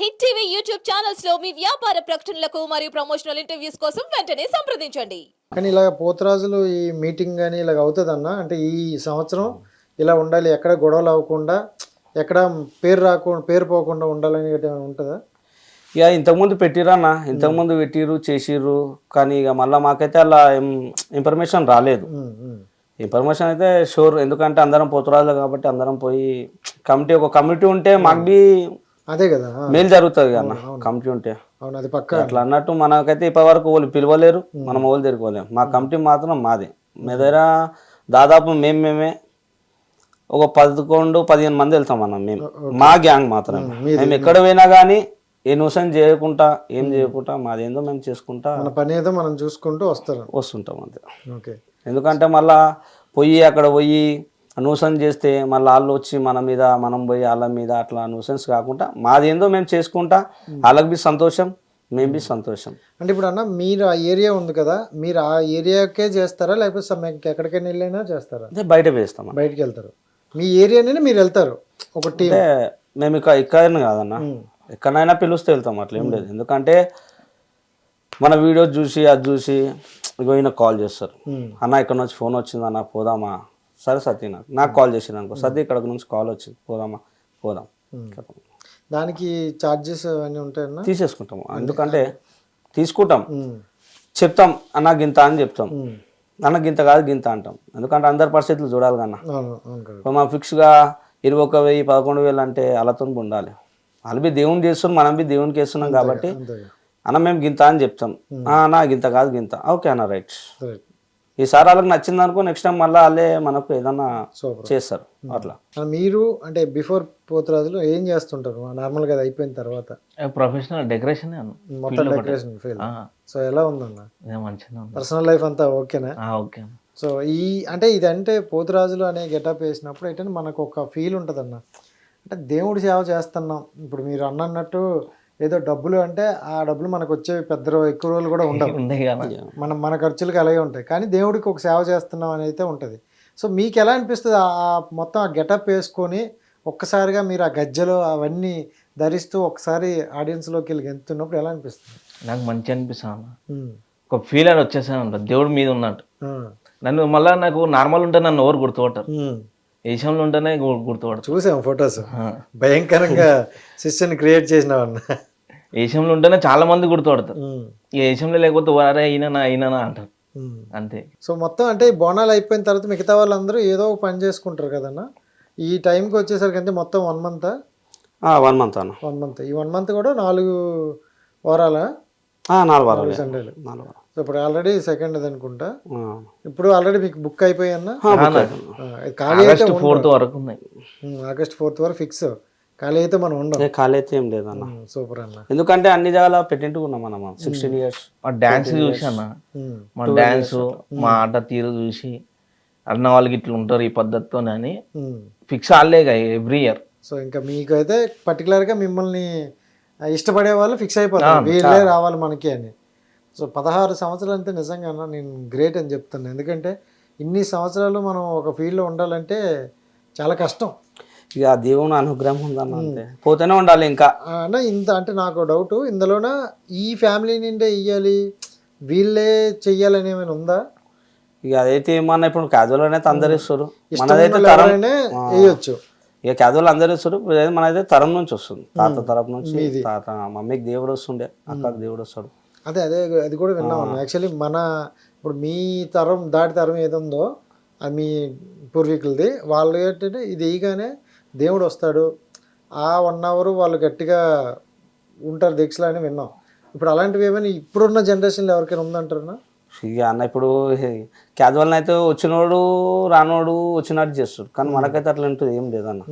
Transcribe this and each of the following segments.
Hit TV YouTube ఛానల్స్లో మీ వ్యాపార ప్రకటనలకు మరియు ప్రమోషనల్ ఇంటర్వ్యూస్ కోసం వెంటనే సంప్రదించండి. కానీ ఇలాగ పోతరాజులు ఈ మీటింగ్ కానీ ఇలాగ అవుతుందన్న? అంటే ఈ సంవత్సరం ఇలా ఉండాలి ఎక్కడ గొడవలు అవ్వకుండా ఎక్కడ పేరు రాకుండా పేరు పోకుండా ఉండాలని ఉంటుందా? ఇక ఇంతకుముందు పెట్టిరన్న ఇంతకుముందు పెట్టిరు చేసిర్రు. కానీ ఇక మళ్ళీ మాకైతే అలా ఇన్ఫర్మేషన్ రాలేదు. ఇన్ఫర్మేషన్ అయితే షూర్. ఎందుకంటే అందరం పోతురాజు కాబట్టి అందరం పోయి కమిటీ ఒక కమిటీ ఉంటే మాకు బి అదే కదా మేలు జరుగుతుంది అన్న కమిటీ ఉంటే. అవును అది పక్క. అట్లా అన్నట్టు మనకైతే ఇప్పటి వరకు వాళ్ళు పిలవలేరు మనం వాళ్ళు తిరుగుకోలేము మా కమిటీ మాత్రం మాది. మీ దగ్గర దాదాపు మేము మేమే ఒక పదకొండు పదిహేను మంది వెళ్తాం అన్న మేము మా గ్యాంగ్ మాత్రం మేము ఎక్కడ పోయినా కానీ ఏ న్యూసెన్స్ చేయకుండా ఏం చేయకుండా మాదేందో మేము చేసుకుంటా మన పని ఏదో మనం చూసుకుంటూ వస్తారు. వస్తుంటాం అంతే. ఓకే. ఎందుకంటే మళ్ళా పోయి అక్కడ పోయి న్యూసెన్స్ చేస్తే మళ్ళీ వాళ్ళు వచ్చి మన మీద మనం పోయి వాళ్ళ మీద అట్లా న్యూసెన్స్ కాకుండా మాదేందో మేము చేసుకుంటా వాళ్ళకి బి సంతోషం మేము బి సంతోషం. అంటే ఇప్పుడు అన్న మీరు ఆ ఏరియా ఉంది కదా మీరు ఆ ఏరియాకే చేస్తారా లేకపోతే ఎక్కడికైనా వెళ్ళైనా చేస్తారా? అదే బయట వేస్తాం బయటికి వెళ్తారు. మీ ఏరియానే మీరు వెళ్తారు ఒక టీం అంటే మేము ఇక ఇక్కడ కాదన్న. ఎక్కడైనా పిలుస్తే వెళ్తాం అట్లా ఏం లేదు. ఎందుకంటే మన వీడియో చూసి అది చూసి ఇగో ఈయన కాల్ చేస్తారు. అన్న ఇక్కడ నుంచి ఫోన్ వచ్చింది అన్న పోదామా? సరే సతీ నాకు. నాకు కాల్ చేసింది అనుకో సతీ ఇక్కడ నుంచి కాల్ వచ్చింది పోదామా? పోదాం. దానికి ఛార్జెస్ అవన్నీ ఉంటాయన్నా? తీసేసుకుంటాము. ఎందుకంటే తీసుకుంటాం. చెప్తాం అన్న గింత అని చెప్తాం. అన్న గింత కాదు గింత అంటాం. ఎందుకంటే అందరి పరిస్థితులు చూడాలి కన్నా. ఇప్పుడు మా ఫిక్స్గా ఇరవై ఒక వెయ్యి పదకొండు వేలు అంటే వాళ్ళతో ఉండాలి. వాళ్ళు బి దేవుని చేస్తున్నాం మనం బి దేవునికి వేస్తున్నాం కాబట్టి అన్న మేము గింత అని చెప్తాం. "ఆ, అన్న గింత కాదు గింత ఓకే అన్న రైట్. ఈసారి వాళ్ళకి నచ్చింది అనుకో నెక్స్ట్ టైం మళ్ళీ వాళ్ళే మనకు ఏదన్నా సూపర్ చేస్తారు. అట్లా. ఆ, మీరు అంటే బిఫోర్ పోతురాజులు ఏం చేస్తుంటారు? నార్మల్గా అది అయిపోయిన తర్వాత? ప్రొఫెషనల్ డెకరేషన్ మొత్తం డెకరేషన్ ఫీల్ సో ఎలా ఉందన్న? మంచిగా ఉంది. పర్సనల్ లైఫ్ అంతా ఓకేనా? ఆ, ఓకే అన్న. సో ఈ అంటే ఇదంటే పోతురాజులు అనే గెటప్ వేసినప్పుడు ఏంటంటే మనకు ఒక ఫీల్ ఉంటుందన్న. అంటే దేవుడి సేవ చేస్తున్నాం. ఇప్పుడు మీరు అన్నట్టు ఏదో డబ్బులు అంటే ఆ డబ్బులు మనకు వచ్చే పెద్ద ఎక్కువ రోజులు కూడా ఉండవు. మనం మన ఖర్చులకి అలాగే ఉంటాయి. కానీ దేవుడికి ఒక సేవ చేస్తున్నాం అని అయితే ఉంటుంది. సో మీకు ఎలా అనిపిస్తుంది? ఆ మొత్తం ఆ గెటప్ వేసుకొని ఒక్కసారిగా మీరు ఆ గజ్జలు అవన్నీ ధరిస్తూ ఒకసారి ఆడియన్స్లోకి వెళ్ళి గెంతున్నప్పుడు ఎలా అనిపిస్తుంది? నాకు మంచి అనిపిస్తుంది అన్న. ఉమ్. ఒక ఫీల్ అని వచ్చేసాను దేవుడు మీద ఉన్నట్టు. ఆ. నన్ను మళ్ళీ నాకు నార్మల్ ఉంటే నన్ను ఎవరు గుర్తుపడతారు ఉమ్. ఏషంలో ఉంటేనే గుర్తుపడతారు చూసాం ఫొటోస్. భయంకరంగా సిస్టర్ని క్రియేట్ చేసినావన్న ఏషంలో ఉంటేనే చాలా మంది గుర్తుపడతారు. ఈ ఏషంలో లేకపోతే వారే అయినా అయినా అంటారు. అంతే. సో మొత్తం అంటే బోనాలు అయిపోయిన తర్వాత మిగతా వాళ్ళందరూ ఏదో ఒక పని చేసుకుంటారు కదన్న? ఈ టైంకి వచ్చేసరికి అంటే మొత్తం వన్ మంత్? వన్ మంత్ అన్న. One month. ఈ వన్ మంత్ కూడా నాలుగు వారాల? ఆ, నాలుగు వారాలు. సండేలు. నాలుగు వారాలు. సో ఇప్పుడు ఆల్రెడీ సెకండ్ అది అనుకుంటా. ఇప్పుడు ఆల్రెడీ మీకు బుక్ book అయిపోయింది. ఖాళీ అయితే ఆగస్ట్ ఫోర్త్ వరకు ఉన్నాయి. ఆగస్ట్ ఫోర్త్ వరకు ఫిక్స్. ఖాళీ అయితే మనం ఉండం. ఖాళీ అయితే ఏం లేదన్న సూపర్ అన్న. ఎందుకంటే అన్ని జాగాల పెట్టింటుకున్నాం మనం. సిక్స్టీన్ ఇయర్స్ మా డ్యాన్స్ చూసి అన్న. మా డ్యాన్స్ మా ఆట తీరు చూసి అన్న వాళ్ళకి ఇట్లా ఉంటారు ఈ పద్ధతితోనని ఉమ్. ఫిక్స్ ఆడలేగా ఎవ్రీ ఇయర్ సో ఇంకా మీకు అయితే పర్టికులర్గా మిమ్మల్ని ఇష్టపడే వాళ్ళు ఫిక్స్ అయిపోతారు. వీళ్ళే రావాలి మనకి అని. సో పదహారు సంవత్సరాలు అంటే నిజంగా అన్న నేను గ్రేట్ అని చెప్తాను ఎందుకంటే ఇన్ని సంవత్సరాలు మనం ఒక ఫీల్డ్లో ఉండాలంటే చాలా కష్టం. ఇక ఆ దేవుని అనుగ్రహం ఉందన్న అంతే పోతూనే ఉండాలి ఇంకా. అన్న ఇంత అంటే నాకు డౌట్. ఇందులోన ఈ ఫ్యామిలీ నిండే ఇయ్యాలి వీళ్ళే చెయ్యాలని ఏమైనా ఉందా? ఇక అదైతే ఏమన్నా ఇప్పుడు క్యాజువల్ అనేది అందరు ఇస్తారు మనదైతే తరం. వేయొచ్చు. ఇక క్యాజువల్ అందరు ఇస్తారు మనదైతే తరం నుంచి వస్తుంది. తాత తరం నుంచి తాత మమ్మీకి దేవుడు వస్తుండే అక్కకి దేవుడు వస్తాడు. అదే అదే అది కూడా విన్నాం యాక్చువల్లీ మన ఇప్పుడు మీ తరం దాటి తరం ఏదుందో అది మీ పూర్వీకులది వాళ్ళు ఏంటంటే ఇది వేయగానే దేవుడు వస్తాడు ఆ వన్ అవర్ వాళ్ళు గట్టిగా ఉంటారు దీక్షలు అని విన్నాం. ఇప్పుడు అలాంటివి ఏమైనా ఇప్పుడున్న జనరేషన్లో ఎవరికైనా ఉందంటారా ఇక అన్న ఇప్పుడు క్యాజువల్ అయితే వచ్చినోడు రానోడు వచ్చినట్టు చేస్తాడు కానీ మనకైతే అట్లా ఉంటుంది ఏం లేదన్న.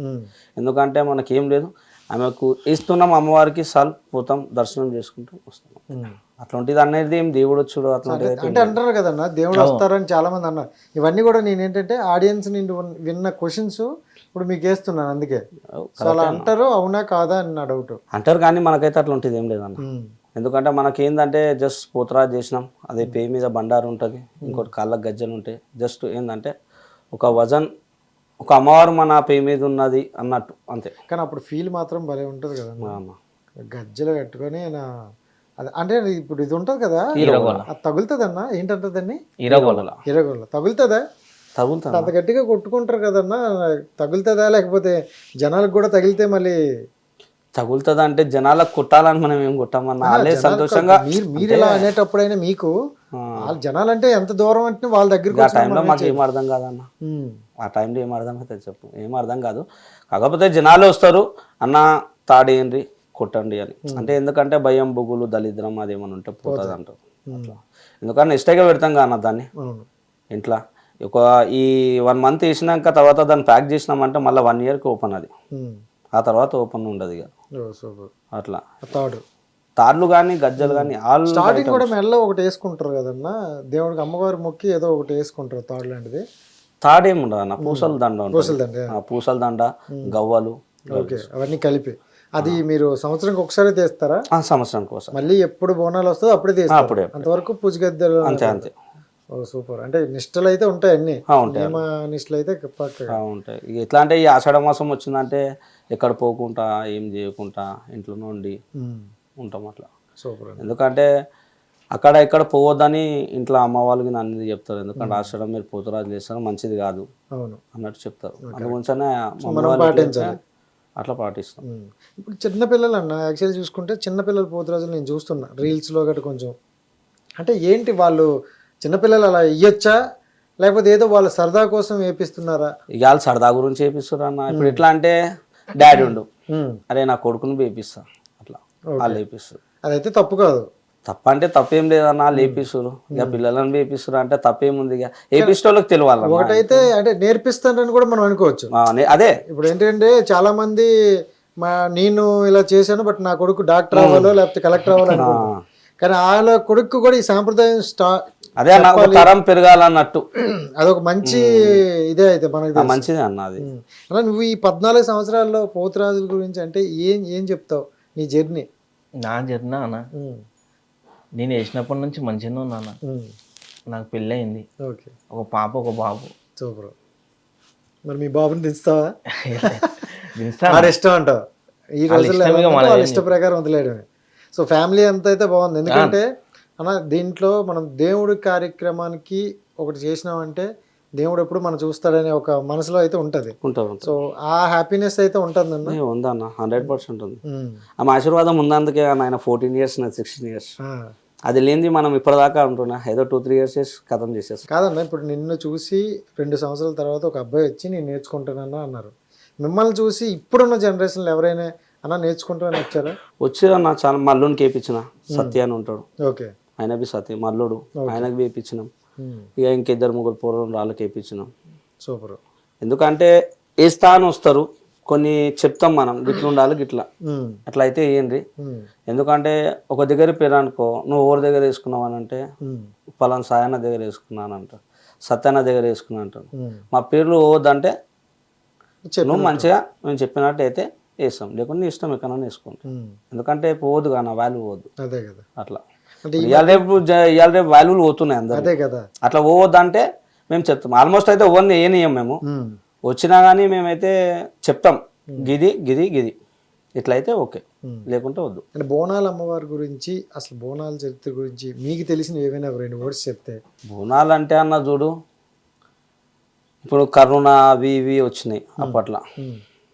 ఎందుకంటే మనకి లేదు. ఆమెకు ఇస్తున్నాం అమ్మవారికి సాల్ పోతాం దర్శనం చేసుకుంటాం వస్తాం అట్లాంటిది అనేది ఏం దేవుడు వచ్చుడు అట్లాంటిది అంటే అంటారు కదన్న దేవుడు వస్తారని చాలా మంది అన్నారు. ఇవన్నీ కూడా నేను ఏంటంటే ఆడియన్స్ నుండి విన్న క్వశ్చన్స్ ఇప్పుడు మీకు వేస్తున్నాను అందుకే. సో అలా అంటారు అవునా కాదా అని నా డౌట్ అంటారు కానీ మనకైతే అట్లా ఉంటుంది ఏం లేదన్న. ఎందుకంటే మనకి ఏంటంటే జస్ట్ పోతరా చేసినాం అదే పేయి మీద బండారు ఉంటుంది ఇంకోటి కాళ్ళకు గజ్జలు ఉంటాయి జస్ట్ ఏంటంటే ఒక వజన్ ఒక అమ్మవారు మన పేయి మీద ఉన్నది అన్నట్టు అంతే. కానీ అప్పుడు ఫీల్ మాత్రం భలే ఉంటుంది కదా అన్న గజ్జలు కట్టుకొని నా అంటే ఇప్పుడు ఇది ఉంటుంది కదా? తగులుతుందన్నా? ఏంటంటదని ఈరగోల ఇరగోళ్ళ తగులుతుందా? తగులుతా అంత గట్టిగా కొట్టుకుంటారు కదన్నా తగులుతుందా? లేకపోతే జనాలకు కూడా తగిలితే మళ్ళీ తగులుతుంది అంటే జనాలకు కొట్టాలని మనం ఏం కొట్టామన్నా? వాళ్ళే సంతోషంగా మీరు మీరు ఇలా అనేటప్పుడైనా మీకు వాళ్ళ జనాలంటే ఎంత దూరం అంటే వాళ్ళ దగ్గరికి ఆ టైంలో మాకు ఏం అర్థం కాదన్న? ఆ టైంలో ఏం అర్థం అవుతుంది చెప్పు. ఏం అర్థం కాదు. కాకపోతే జనాలు వస్తారు. అన్న తాడేయండి. కొట్టండి అని. అంటే ఎందుకంటే భయం బుగులు దళిద్రం అది ఏమైనా ఉంటే పోతుంది అంటారు. ఎందుకంటే ఇష్టంగా పెడతాం కాన దాన్ని? ఇంట్లో. ఒక ఈ వన్ మంత్ వేసినాక తర్వాత దాన్ని ప్యాక్ చేసినామంటే మళ్ళీ వన్ ఇయర్కి ఓపెన్ అది. ఉమ్, ఆ తర్వాత ఓపెన్ ఉండదు ఇక. అట్లా. తాడ్లు కానీ గజ్జలు కానీ స్టార్టింగ్ కూడా మెల్ల ఒకటి వేసుకుంటారు కదన్నా దేవుడికి అమ్మవారి మొక్కి ఏదో ఒకటి వేసుకుంటారు తాడు లాంటిది. తాడేమి ఉండదు అన్న పూసల దండ ఉంటుంది. పూసలదండి ఆ, పూసల దండ గవ్వలు. అవన్నీ కలిపి. అది మీరు సంవత్సరానికి ఒకసారి తీస్తారా? ఆ, సంవత్సరం కోసం మళ్ళీ ఎప్పుడు బోనాలు వస్తుందో అప్పుడే తీస్తారు. అప్పుడే అంతవరకు పూజ గద్దెలు అంతే అంతే. ఓ సూపర్. అంటే నిష్టలు అయితే ఉంటాయి అన్ని. నియమ నిష్టలు అయితే ఉంటాయి. ఎట్లా అంటే ఈ ఆషాఢ మాసం వచ్చిందంటే ఎక్కడ పోకుండా ఏం చేయకుండా ఇంట్లోనే ఉండి ఉంటాం అట్లా. సూపర్ ఎందుకంటే అక్కడ ఇక్కడ పోవద్దని ఇంట్లో అమ్మ వాళ్ళకి నన్ను చెప్తారు. ఎందుకంటే ఆషాఢం మీరు పోతురాజు చేస్తారు మంచిది కాదు అవును. అన్నట్టు చెప్తారు. అందుగురించనే అట్లా పాటిస్తాం. ఇప్పుడు చిన్న పిల్లలు అన్న యాక్చువల్లీ చూసుకుంటే చిన్న పిల్లలు పోతురాజులు నేను చూస్తున్నా రీల్స్లో గట్రా కొంచెం. అంటే ఏంటి వాళ్ళు చిన్నపిల్లలు అలా ఇయ్యొచ్చా? లేకపోతే ఏదో వాళ్ళ సరదా కోసం వేపిస్తున్నారా ఇక వాళ్ళు సరదా గురించి చేపిస్తారు అన్న ఇప్పుడు ఎట్లా అంటే డాడీ ఉండు. అరే నా కొడుకుని వేపిస్తా అట్లా. వాళ్ళు వేపిస్తారు అదైతే తప్పు కాదు. తప్ప అంటే తప్పేం లేదన్న వాళ్ళు వేపిస్తారు ఇక పిల్లలను వేపిస్తారు అంటే తప్పేముంది ఇక. వేపిస్తే వాళ్ళకి తెలియాలి ఒకటైతే అంటే నేర్పిస్తానని కూడా మనం అనుకోవచ్చు. అదే. ఇప్పుడు ఏంటంటే చాలా మంది మా నేను ఇలా చేశాను బట్ నా కొడుకు డాక్టర్ అవ్వాలో లేకపోతే కలెక్టర్ అవ్వాలో అనుకుంటారు కానీ వాళ్ళ కొడుకు కూడా ఈ సాంప్రదాయం స్టా అదే తరం పెరగాలన్నట్టు. అదొక మంచి ఇదే అయితే మనకి. మంచిదే అన్న అది. ఉమ్. అలా నువ్వు ఈ పద్నాలుగు సంవత్సరాల్లో పోతురాజుల గురించి అంటే ఏం ఏం చెప్తావు నీ జర్నీ? నా జర్నా అన్న? నేను వేసినప్పటి నుంచి మంచిగానే ఉన్నాను నాకు పెళ్ళయింది. ఓకే. ఒక పాప ఒక బాబు. సూపర్. మరి మీ బాబుని తెస్తావా దించుతా ఇష్టం అంటావు. ఈ రోజుల్లో ఇష్ట ప్రకారం వదిలేయడమే. సో ఫ్యామిలీ అంతా అయితే బాగుంది. ఎందుకంటే అన్న దీంట్లో మనం దేవుడి కార్యక్రమానికి ఒకటి చేసినామంటే దేవుడు ఎప్పుడు మనం చూస్తాడనే ఒక మనసులో అయితే ఉంటది. ఉంటారు సో ఆ హ్యాపీనెస్ అయితే ఉంటుందన్న ఏ, ఉందన్న హండ్రెడ్ పర్సెంట్ ఉంది. ఆమె ఆశీర్వాదం ఉందందుకే ఆయన ఫోర్టీన్ ఇయర్స్ నా సిక్స్టీన్ ఇయర్స్. అది లేనిది మనం ఇప్పటిదాకా అంటున్నా ఏదో టూ త్రీ ఇయర్స్ చేసి కథం చేసేస్తాం. కాదన్న ఇప్పుడు నిన్ను చూసి రెండు సంవత్సరాల తర్వాత ఒక అబ్బాయి వచ్చి నేను నేర్చుకుంటానన్నా అన్నారు. మిమ్మల్ని చూసి ఇప్పుడున్న జనరేషన్లో ఎవరైనా అన్న నేర్చుకుంటామని వచ్చారా? వచ్చేదన్న చాలా మల్లుని కేపించిన సత్య అని ఉంటాడు. ఓకే. ఆయన బి సత్య మల్లుడు. ఆయనకి వేపించినాం ఉమ్. ఇక ఇంకిద్దరు ముగ్గురు పూర్వం వాళ్ళకి వేపించినాం సూపర్ ఎందుకంటే ఏ స్థానం వస్తారు కొన్ని చెప్తాం మనం గిట్ల ఉండాలి గిట్ల. అట్లా అయితే ఏంటి. ఎందుకంటే ఒక దగ్గర పేరు అనుకో నువ్వు ఎవరి దగ్గర వేసుకున్నావు అని అంటే. పలానా సాయన్న దగ్గర వేసుకున్నాను అంట సత్యన్న దగ్గర వేసుకున్నా అంటాను ఉమ్. మా పేర్లు పోవద్దంటే. నువ్వు మంచిగా మేము చెప్పినట్టు అయితే వేస్తాం లేకుంటే నీ ఇష్టం ఎక్కడైనా వేసుకుంటాం. ఎందుకంటే పోవద్దు కానీ వాల్యూ పోవద్దు అదే కదా అట్లా అంటే ఇవాళ రేపు జ- ఇవాళ రేపు వాల్యూలు పోతున్నాయి అందరు అదే కదా. అట్లా పోవద్దంటే మేము చెప్తాం. ఆల్మోస్ట్ అయితే ఓన్లీ ఏనియం మేము. వచ్చినా కానీ మేమైతే చెప్తాం. గిది గిది గిది. ఇట్లయితే ఓకే. లేకుంటే వద్దు. అంటే బోనాల అమ్మవారి గురించి అసలు బోనాల చరిత్ర గురించి మీకు తెలిసిన ఏవైనా రెండు వర్డ్స్ చెప్తే. బోనాలు అంటే అన్న చూడు ఇప్పుడు కరోనా అవి ఇవి వచ్చినాయి అప్పట్లో.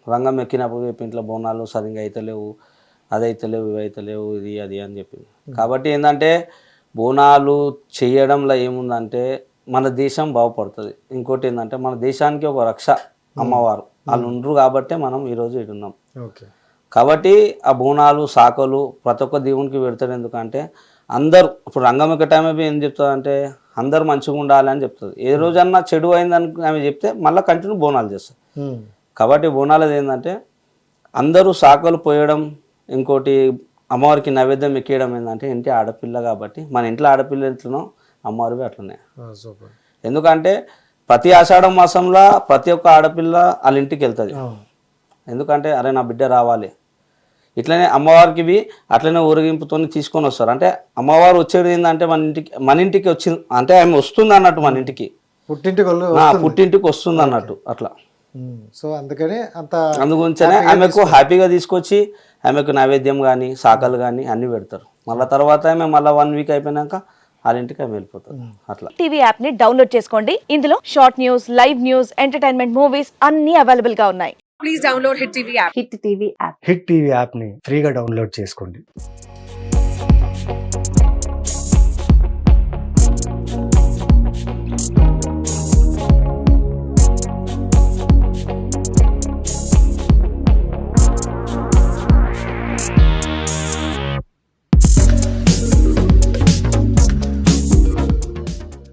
రంగం ఎక్కినప్పుడు ఇంట్లో బోనాలు సరిగ్గా అయితలేవు. అది అయితలేవు ఇవి అయితలేవు ఇది అది అని చెప్పింది. కాబట్టి ఏంటంటే బోనాలు చేయడంలో ఏముందంటే మన దేశం బాగుపడుతుంది. ఇంకోటి ఏంటంటే మన దేశానికి ఒక రక్ష అమ్మవారు. వాళ్ళు ఉండరు కాబట్టి మనం ఈరోజు ఇటు ఉన్నాం. ఓకే. కాబట్టి ఆ బోనాలు సాకలు ప్రతి ఒక్క దేవునికి పెడతాడు. ఎందుకంటే అందరూ ఇప్పుడు రంగం ఎక్క టైం ఏం చెప్తుంది అంటే అందరూ మంచిగా ఉండాలి అని చెప్తుంది ఏ రోజన్నా చెడు అయిందని ఆమె చెప్తే మళ్ళీ కంటిన్యూ బోనాలు చేస్తారు. కాబట్టి బోనాలు ఏంటంటే అందరూ సాకలు పోయడం ఇంకోటి అమ్మవారికి నైవేద్యం ఎక్కేయడం ఏంటంటే ఇంటి ఆడపిల్ల కాబట్టి మన ఇంట్లో ఆడపిల్ల ఎట్లనో అమ్మవారివి అట్లనే. ఎందుకంటే ప్రతి ఆషాఢ మాసంలో ప్రతి ఒక్క ఆడపిల్ల వాళ్ళ ఇంటికి వెళ్తుంది. ఎందుకంటే అరే నా బిడ్డ రావాలి. ఇట్లనే అమ్మవారికి ఇవి అట్లనే ఊరేగింపుతో తీసుకొని వస్తారు. అంటే అమ్మవారు వచ్చేది ఏంటంటే మన ఇంటికి మన ఇంటికి వచ్చింది అంటే ఆమె వస్తుంది అన్నట్టు మన ఇంటికి. పుట్టింటి వాళ్ళు నా పుట్టింటికి వస్తుంది అన్నట్టు అట్లా. సో అందుకని అంత అందుగురించనే ఆమెకు హ్యాపీగా తీసుకొచ్చి ఆమెకు నైవేద్యం కానీ శాఖలు కానీ అన్ని పెడతారు. మళ్ళీ తర్వాత ఆమె మళ్ళీ వన్ వీక్ అయిపోయినాక వాళ్ళ ఇంటికి ఆమె వెళ్ళిపోతుంది అట్లా. టీవీ యాప్ని డౌన్లోడ్ చేసుకోండి. ఇందులో short news live news entertainment movies అన్ని అవైలబుల్గా ఉన్నాయి. హిట్ టీవీ యాప్ని ఫ్రీగా డౌన్లోడ్ చేసుకోండి.